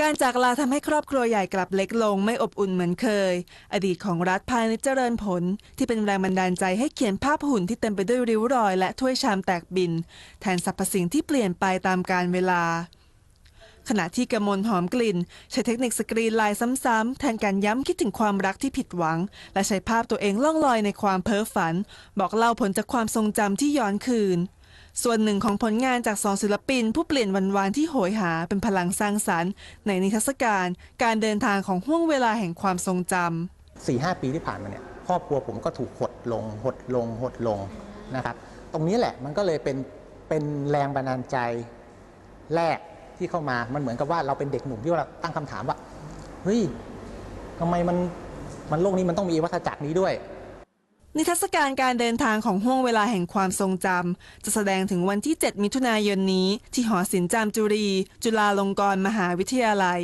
การจากลาทำให้ครอบครัวใหญ่กลับเล็กลงไม่อบอุ่นเหมือนเคย อดีตของรัฐพาณิชย์เจริญผล ที่เป็นแรงบันดาลใจให้เขียนภาพหุ่นที่เต็มไปด้วยริ้วรอย และถ้วยชามแตกบิน แทนสรรพสิ่งที่เปลี่ยนไปตามกาลเวลา ขณะที่กมลหอมกลิ่น ใช้เทคนิคสกรีนลายซ้ำๆแทนการย้ำคิดถึงความรักที่ผิดหวัง และใช้ภาพตัวเองล่องลอยในความเพ้อฝัน บอกเล่าผลจากความทรงจำที่ย้อนคืน ส่วนหนึ่งของผลงานจากสองศิลปิน ผู้เปลี่ยนวันวานที่โหยหาเป็นพลังสร้างสรรค์ ในนิทรรศการการเดินทางของห่วงเวลาแห่งความทรงจำ4ีหปีที่ผ่านมาเนี่ยครอบครัวผมก็ถูกหดลงหดลงหดลงนะครับตรงนี้แหละมันก็เลยเป็นเป็นแรงบันดาลใจแรกที่เข้ามามันเหมือนกับว่าเราเป็นเด็กหนุ่มที่เราตั้งคำถามว่าเฮ้ยทำไมมันมันโลกนี้มันต้องมีวัฏจักรนี้ด้วย นิทรรศการการเดินทางของห้วงเวลาแห่งความทรงจำ จะแสดงถึงวันที่ 7 มิถุนายนนี้ ที่หอศิลป์จามจุรี จุฬาลงกรณ์มหาวิทยาลัย